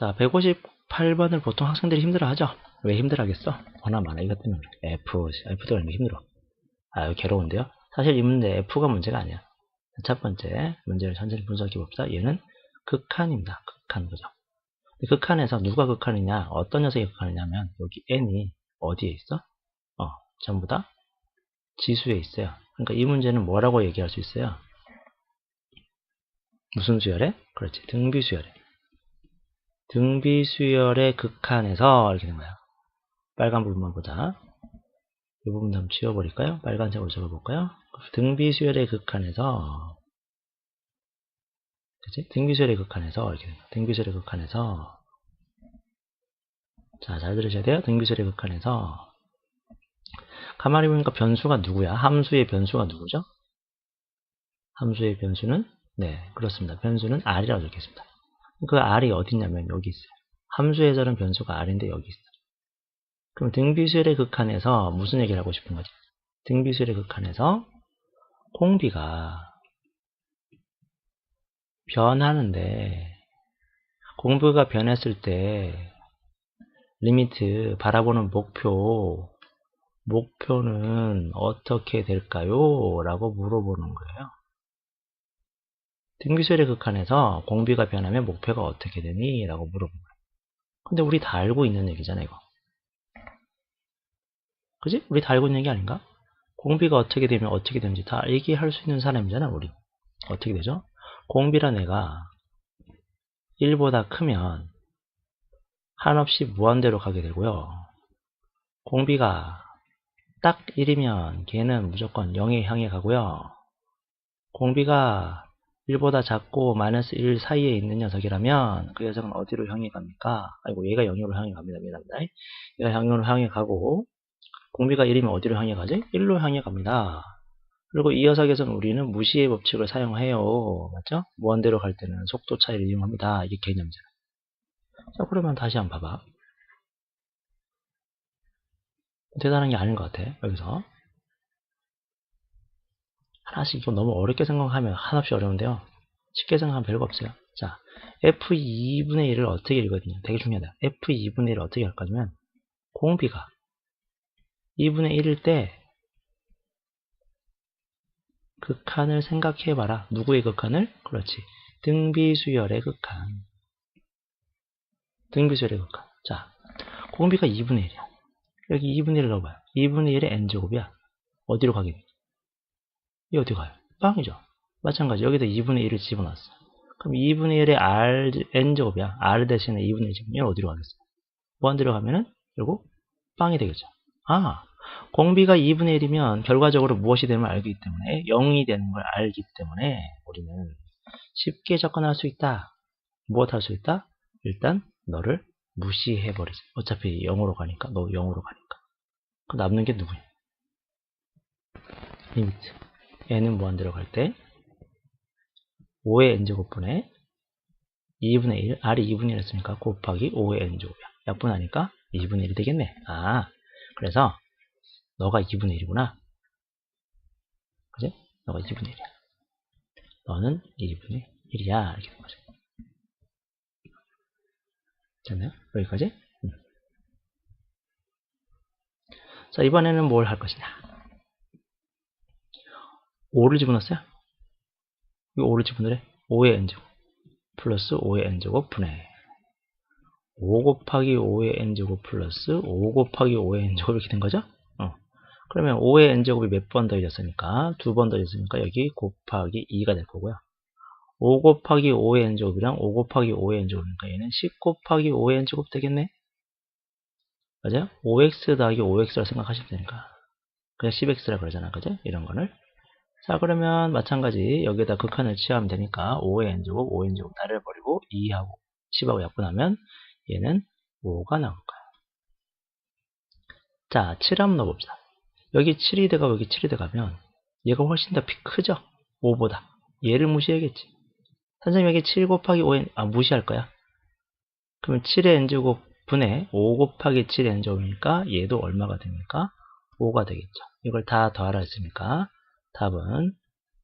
자, 158번을 보통 학생들이 힘들어 하죠? 왜 힘들어 하겠어? 워낙 많아. 이것 때문에. F, F도 얼마나 힘들어. 아, 이거 괴로운데요? 사실 이 문제 F가 문제가 아니야. 첫 번째 문제를 천천히 분석해 봅시다. 얘는 극한입니다. 극한 거죠. 극한에서 누가 극한이냐, 어떤 녀석이 극한이냐면 여기 n이 어디에 있어? 어, 전부 다 지수에 있어요. 그러니까 이 문제는 뭐라고 얘기할 수 있어요? 무슨 수열에? 그렇지, 등비 수열에. 등비 수열의 극한에서 이렇게 된 거야. 빨간 부분만 보자. 이 부분 한번 지워버릴까요? 빨간색으로 적어볼까요? 등비 수열의 극한에서 그치? 등비 수열의 극한에서 이렇게 됩니다. 등비 수열의 극한에서 자, 잘 들으셔야 돼요. 등비 수열의 극한에서 가만히 보니까 변수가 누구야? 함수의 변수가 누구죠? 함수의 변수는 네, 그렇습니다. 변수는 r이라고 적겠습니다. 그 r이 어디 있냐면 여기 있어요. 함수에서는 변수가 r인데 여기 있어요. 그럼 등비수열의 극한에서 무슨 얘기를 하고 싶은 거지? 등비수열의 극한에서 공비가 변하는데 공부가 변했을 때 리미트 바라보는 목표 목표는 어떻게 될까요? 라고 물어보는 거예요. 등비수열의 극한에서 공비가 변하면 목표가 어떻게 되니? 라고 물어보는 거예요. 근데 우리 다 알고 있는 얘기잖아 이거. 그지? 우리 다 알고 있는 얘기 아닌가? 공비가 어떻게 되면 어떻게 되는지 다 얘기할 수 있는 사람이잖아 우리. 어떻게 되죠? 공비란 애가 1보다 크면 한없이 무한대로 가게 되고요. 공비가 딱 1이면 걔는 무조건 0에 향해 가고요. 공비가 1보다 작고 마이너스 1 사이에 있는 녀석이라면 그 녀석은 어디로 향해 갑니까? 아이고 얘가 0으로 향해 갑니다. 미안합니다. 얘가 0으로 향해 가고 공비가 1이면 어디로 향해 가지? 1로 향해 갑니다. 그리고 이 녀석에서는 우리는 무시의 법칙을 사용해요. 맞죠? 무한대로 갈 때는 속도 차이를 이용합니다. 이게 개념이잖아. 자, 그러면 다시 한번 봐봐. 대단한 게 아닌 것 같아. 여기서. 하나씩 이거 너무 어렵게 생각하면 한없이 어려운데요. 쉽게 생각하면 별거 없어요. 자, F2분의 1을 어떻게 읽거든요. 되게 중요하다. F2분의 1을 어떻게 할 거냐면, 공비가 2분의 1일 때 극한을 생각해봐라. 누구의 극한을? 그렇지. 등비수열의 극한. 등비수열의 극한. 자, 공비가 2분의 1이야. 여기 2분의 1을 넣어봐요. 2분의 1의 n제곱이야. 어디로 가게 돼? 이 어디 가요? 빵이죠. 마찬가지. 여기다 2분의 1을 집어넣었어. 그럼 2분의 1의 r, n제곱이야. r 대신에 2분의 1 제곱. 얘는 어디로 가겠어? 무한대로 가면은 결국 빵이 되겠죠. 아, 공비가 2분의 1이면 결과적으로 무엇이 되는 걸 알기 때문에 0이 되는 걸 알기 때문에 우리는 쉽게 접근할 수 있다. 무엇 할 수 있다? 일단 너를 무시해버리지. 어차피 0으로 가니까 너 0으로 가니까. 그 남는 게 누구야? 리미트. n은 무한대로 갈 때 5의 n제곱분에 2분의 1, r이 2분의 1 했으니까 곱하기 5의 n제곱이야. 약분하니까 2분의 1이 되겠네. 아, 그래서 너가 2분의 1이구나. 그지? 너가 2분의 1이야. 너는 2분의 1이야. 이렇게 된 거죠. 됐나요? 여기까지? 음. 자, 이번에는 뭘 할 것이냐. 5를 집어넣었어요? 이 5를 집어넣으래? 5의 n제곱 플러스 5의 n제곱 분의 5 곱하기 5의 n제곱 플러스 5 곱하기 5의 n제곱 이렇게 된 거죠? 어. 그러면 5의 n제곱이 몇 번 더해졌으니까 두 번 더해졌으니까 여기 곱하기 2가 될 거고요. 5 곱하기 5의 n제곱이랑 5 곱하기 5의 n제곱이니까 얘는 10 곱하기 5의 n제곱 되겠네? 맞아요? 5x 더하기 5x라 생각하시면 되니까 그냥 10x라 그러잖아 그죠? 이런 거를 자 그러면 마찬가지. 여기에다 극한을 취하면 되니까 5의 n제곱 5의 n제곱 따를버리고 2하고 10하고 약분하면 얘는 5가 나올 거야. 자7 한번 넣어봅시다. 여기 7이 돼가고 여기 7이 돼가면 얘가 훨씬 더 크죠? 5보다. 얘를 무시해야겠지. 선생님 여기 7 곱하기 5의 아 무시할 거야? 그러면 7의 n제곱 분의 5 곱하기 7의 n제곱이니까 얘도 얼마가 됩니까? 5가 되겠죠. 이걸 다 더하라 했으니까 답은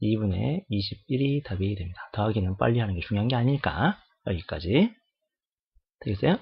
2분의 21이 답이 됩니다. 더하기는 빨리 하는 게 중요한 게 아니니까 여기까지 되겠어요?